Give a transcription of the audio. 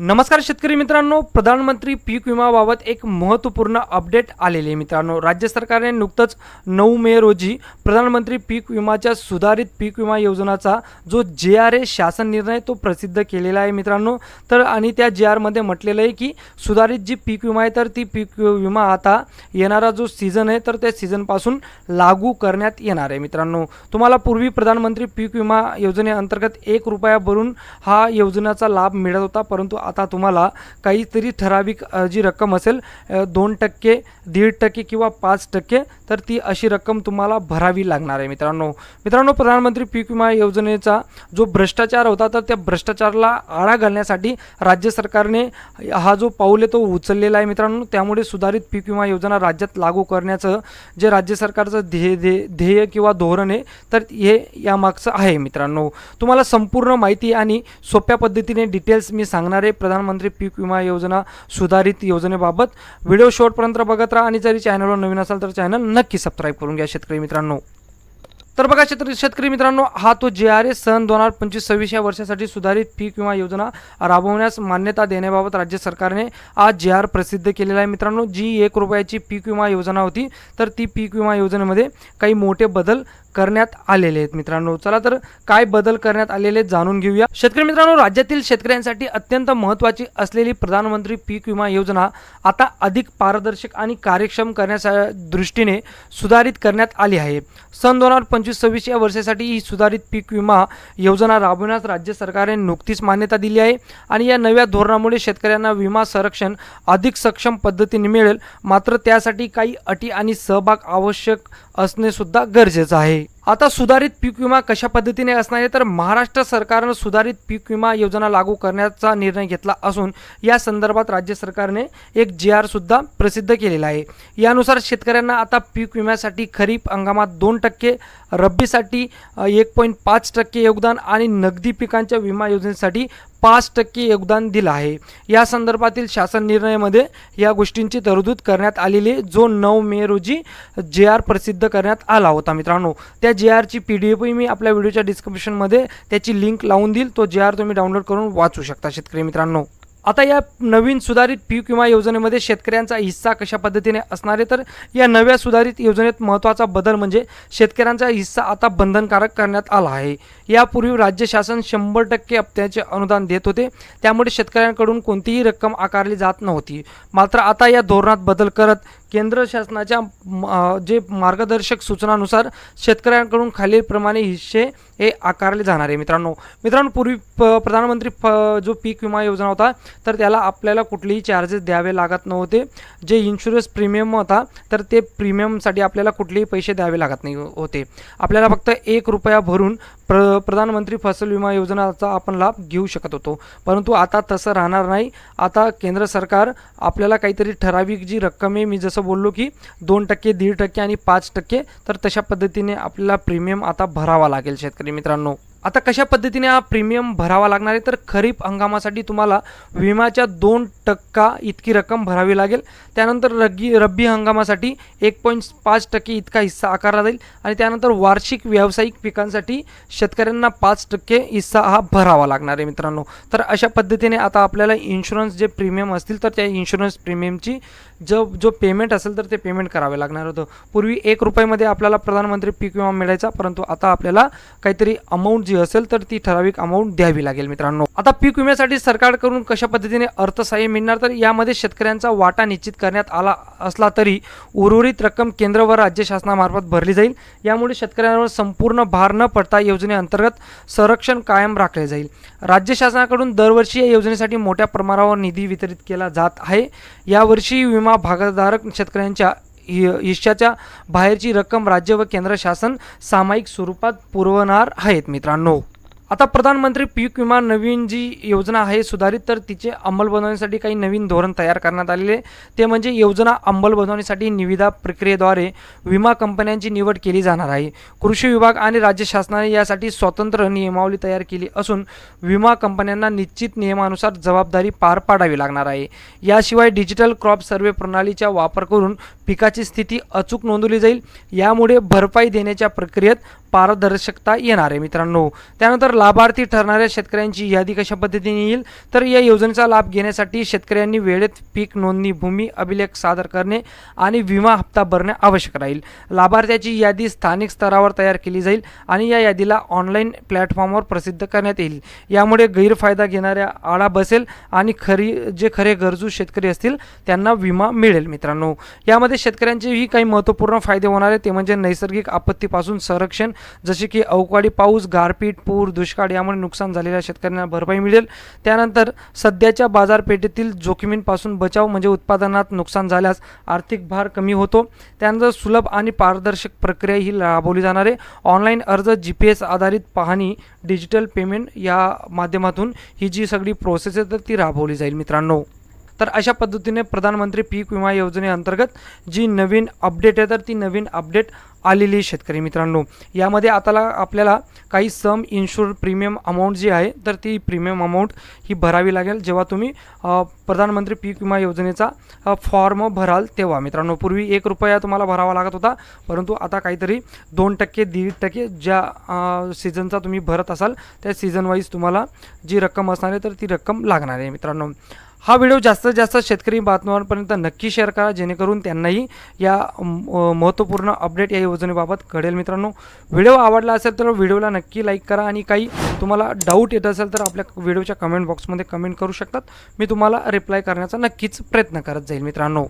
नमस्कार शेतकरी मित्रांनो प्रधानमंत्री पीक विमाबाबत एक महत्त्वपूर्ण अपडेट आलेले आहे मित्रांनो. राज्य सरकारने नुकतंच नऊ मे रोजी प्रधानमंत्री पीक विमाच्या सुधारित पीक विमा योजनाचा जो जे आर ए शासन निर्णय तो प्रसिद्ध केलेला आहे मित्रांनो. तर आणि त्या जे आरमध्ये म्हटलेलं आहे की सुधारित जी पीक विमा आहे तर ती पीक विमा आता येणारा जो सीझन आहे तर त्या सीझनपासून लागू करण्यात येणार आहे मित्रांनो. तुम्हाला पूर्वी प्रधानमंत्री पीक विमा योजनेअंतर्गत एक रुपया भरून हा योजनेचा लाभ मिळत होता परंतु आता तुम्हाला काहीतरी ठराविक जी रक्कम असेल दोन टक्के दीड टक्के किंवा पाच टक्के तर ती अशी रक्कम तुम्हाला भरावी लागणार आहे मित्रांनो. मित्रांनो प्रधानमंत्री पीक विमा योजनेचा जो भ्रष्टाचार होता तर त्या भ्रष्टाचाराला आळा घालण्यासाठी राज्य सरकारने हा जो पाऊल आहे तो उचललेला आहे मित्रांनो. त्यामुळे सुधारित पीक विमा योजना राज्यात लागू करण्याचं जे राज्य सरकारचं ध्येय ध्येय ध्येय किंवा धोरण आहे तर हे यामागचं आहे मित्रांनो. तुम्हाला संपूर्ण माहिती आणि सोप्या पद्धतीने डिटेल्स मी सांगणार आहे. प्रधानमंत्री पीक विमा योजना सुधारित योजनेबाबत व्हिडिओ शेवटपर्यंत बघत राहा आणि जरी चॅनलवर नवीन असाल तर चॅनल नक्की सबस्क्राईब करून घ्या शेतकरी मित्रांनो. तर बघा शेतकरी शेतकरी मित्रांनो हा तो जे आर एस सन दोन हजार पंचवीस सव्वीस या वर्षासाठी सुधारित पीक विमा योजना राबवण्यास मान्यता देण्याबाबत राज्य सरकारने आज जे आर प्रसिद्ध केलेला आहे. मित्रांनो जी एक रुपयाची पीक विमा योजना होती तर ती पीक विमा योजनेमध्ये काही मोठे बदल करण्यात आलेले आहेत. मित्रांनो चला तर काय बदल करण्यात आलेले आहेत जाणून घेऊया. शेतकरी मित्रांनो राज्यातील शेतकऱ्यांसाठी अत्यंत महत्त्वाची असलेली प्रधानमंत्री पीक विमा योजना आता अधिक पारदर्शक आणि कार्यक्षम करण्याच्या दृष्टीने सुधारित करण्यात आली आहे. सन दोन हजार पंचवीस सव्वीस या वर्षासाठी ही सुधारित पीक विमा योजना राबवण्यास राज्य सरकारने नुकतीच मान्यता दिली आहे. आणि या नव्या धोरणामुळे शेतकऱ्यांना विमा संरक्षण अधिक सक्षम पद्धतीने मिळेल. मात्र त्यासाठी काही अटी आणि सहभाग आवश्यक असणे सुद्धा गरजेचं आहे. आता सुधारित पीक विमा कशा पद्धतीने असणार आहे? तर महाराष्ट्र सरकारनं सुधारित पीक विमा योजना लागू करण्याचा निर्णय घेतला असून या संदर्भात राज्य सरकारने एक जी आर सुद्धा प्रसिद्ध केलेला आहे. यानुसार शेतकऱ्यांना आता पीक विम्यासाठी खरीप हंगामात दोन टक्के रब्बीसाठी एक पॉईंट पाच टक्के योगदान आणि नगदी पिकांच्या विमा योजनेसाठी पाच टक्के योगदान दिलं आहे. या संदर्भातील शासन निर्णयामध्ये या गोष्टींची तरतूद करण्यात आलेली आहे, जो नऊ मे रोजी जे आर प्रसिद्ध करण्यात आला होता मित्रांनो त्या जे आरची पी डी एफही मी आपल्या व्हिडिओच्या डिस्क्रिप्शनमध्ये त्याची लिंक लावून देईल. तो जे आर तुम्ही डाउनलोड करून वाचू शकता शेतकरी मित्रांनो. आता या नवीन सुधारित पीक विमा योजनेमध्ये शेतकऱ्यांचा हिस्सा कशा पद्धतीने असणार? आहे तर या नव्या सुधारित योजनेत महत्त्वाचा बदल म्हणजे शेतकऱ्यांचा हिस्सा आता बंधनकारक करण्यात आला आहे. यापूर्वी राज्य शासन शंभर टक्के हप्त्याचे अनुदान देत होते. त्यामुळे शेतकऱ्यांकडून कोणतीही रक्कम आकारली जात नव्हती. मात्र आता या धोरणात बदल करत केंद्र शासनाच्या म- जे मार्गदर्शक सूचनानुसार शेतकऱ्यांकडून खालीलप्रमाणे हिस्से हे आकारले जाणार आहे. मित्रांनो मित्रांनो पूर्वी प प्रधानमंत्री फ जो पीक विमा योजना होता तर त्याला आपल्याला कुठलेही चार्जेस द्यावे लागत नव्हते. जे इन्शुरन्स प्रीमियम होता तर ते प्रीमियमसाठी आपल्याला कुठलेही पैसे द्यावे लागत नाही होते. आपल्याला फक्त एक रुपया भरून प्र प्रधानमंत्री फसल विमा योजनाचा आपण लाभ घेऊ शकत होतो. परंतु आता तसं राहणार नाही. आता केंद्र सरकार आपल्याला काहीतरी ठराविक जी रक्कम आहे मी जसं बोललो की दोन टक्के दीड टक्के आणि पाच टक्के तर तशा पद्धतीने आपल्याला प्रीमियम आता भरावा लागेल शेतकरी मित्रांनो. आता कशा पद्धतीने हा प्रीमियम भरावा लागणार आहे? तर खरीप हंगामासाठी तुम्हाला विम्याच्या दोन टक्का इतकी रक्कम भरावी लागेल. त्यानंतर रग्गी रब्बी हंगामासाठी एक पॉईंट पाच टक्के इतका हिस्सा आकारला जाईल आणि त्यानंतर वार्षिक व्यावसायिक पिकांसाठी शेतकऱ्यांना पाच टक्के हिस्सा हा भरावा लागणार आहे मित्रांनो. तर अशा पद्धतीने आता आपल्याला इन्शुरन्स जे प्रीमियम असतील तर त्या इन्शुरन्स प्रीमियमची जो जो पेमेंट असेल तर ते पेमेंट करावे लागणार होतं. पूर्वी एक रुपयामध्ये आपल्याला प्रधानमंत्री पीक विमा मिळायचा परंतु आता आपल्याला काहीतरी अमाऊंट जी असेल तर ती ठराविक अमाऊंट द्यावी लागेल मित्रांनो. आता पीक विम्यासाठी सरकारकडून कशा पद्धतीने अर्थसहाय्य मिळणार तर यामध्ये शेतकऱ्यांचा वाटा निश्चित करण्यात आला असला तरी उर्वरित रक्कम केंद्र व राज्य शासनामार्फत भरली जाईल. यामुळे शेतकऱ्यांवर संपूर्ण भार न पडता योजनेअंतर्गत संरक्षण कायम राखले जाईल. राज्य शासनाकडून दरवर्षी या योजनेसाठी मोठ्या प्रमाणावर निधी वितरित केला जात आहे. यावर्षी विमा भागधारक शेतकऱ्यांच्या हिश्श्याच्या बाहेरची रक्कम राज्य व केंद्र शासन सामायिक स्वरूपात पुरवणार आहेत मित्रांनो. आता प्रधानमंत्री पीक विमा नवीन जी योजना आहे सुधारित तर तिचे अंमलबजावणीसाठी काही नवीन धोरण तयार करण्यात आलेले ते म्हणजे योजना अंमलबजावणीसाठी निविदा प्रक्रियेद्वारे विमा कंपन्यांची निवड केली जाणार आहे. कृषी विभाग आणि राज्य शासनाने यासाठी स्वतंत्र नियमावली तयार केली असून विमा कंपन्यांना निश्चित नियमानुसार जबाबदारी पार पाडावी लागणार आहे. याशिवाय डिजिटल क्रॉप सर्वे प्रणालीचा वापर करून पिकाची स्थिती अचूक नोंदवली जाईल. यामुळे भरपाई देण्याच्या प्रक्रियेत पारदर्शकता येणार आहे मित्रांनो. त्यानंतर लाभार्थी ठरणाऱ्या शेतकऱ्यांची यादी कशा पद्धतीने येईल? तर या योजनेचा लाभ घेण्यासाठी शेतकऱ्यांनी वेळेत पीक नोंदणी भूमी अभिलेख सादर करणे आणि विमा हप्ता भरणे आवश्यक राहील. लाभार्थ्याची यादी स्थानिक स्तरावर तयार केली जाईल आणि या यादीला ऑनलाईन प्लॅटफॉर्मवर प्रसिद्ध करण्यात येईल. यामुळे गैरफायदा घेणाऱ्या आळा बसेल आणि खरी जे खरे गरजू शेतकरी असतील त्यांना विमा मिळेल मित्रांनो. यामध्ये शेतकऱ्यांचेही काही महत्त्वपूर्ण फायदे होणार आहेत. ते म्हणजे नैसर्गिक आपत्तीपासून संरक्षण जसे की अवकाळी पाऊस गारपीट पूर दुष्काळ यामुळे नुकसान झालेल्या शेतकऱ्यांना भरपाई मिळेल. त्यानंतर सध्याच्या बाजारपेठेतील जोखमींपासून बचाव म्हणजे उत्पादनात नुकसान झाल्यास आर्थिक भार कमी होतो. त्यानंतर सुलभ आणि पारदर्शक प्रक्रिया ही राबवली जाणार आहे. ऑनलाईन अर्ज जी पी एस आधारित पाहणी डिजिटल पेमेंट या माध्यमातून ही जी सगळी प्रोसेस आहे तर ती राबवली जाईल मित्रांनो. तर अशा पद्धतीने प्रधानमंत्री पीक विमा योजनेअंतर्गत जी नवीन अपडेट आहे तर ती नवीन अपडेट आलेली आहे शेतकरी मित्रांनो. यामध्ये आताला आपल्याला काही सम इन्शुर प्रीमियम अमाऊंट जी आहे तर ती प्रीमियम अमाऊंट ही भरावी लागेल. जेव्हा तुम्ही प्रधानमंत्री पीक विमा योजनेचा फॉर्म भराल तेव्हा. मित्रांनो पूर्वी एक रुपया तुम्हाला भरावा लागत होता परंतु आता काहीतरी दोन टक्के दीड टक्के ज्या सीझनचा तुम्ही भरत असाल त्या सीझन वाईज तुम्हाला जी रक्कम असणार आहे तर ती रक्कम लागणार आहे मित्रांनो. हा व्हिडिओ जास्तीत जास्त शेतकरी बातम्यांपर्यंत नक्की शेअर करा जेणेकरून त्यांनाही या महत्त्वपूर्ण अपडेट या योजनेबाबत कळेल मित्रांनो. व्हिडिओ आवडला असेल तर व्हिडिओला नक्की लाईक करा आणि काही तुम्हाला डाऊट येत असेल तर आपल्या व्हिडिओच्या कमेंट बॉक्समध्ये कमेंट करू शकतात. मी तुम्हाला रिप्लाय करण्याचा नक्कीच प्रयत्न करत जाईल मित्रांनो.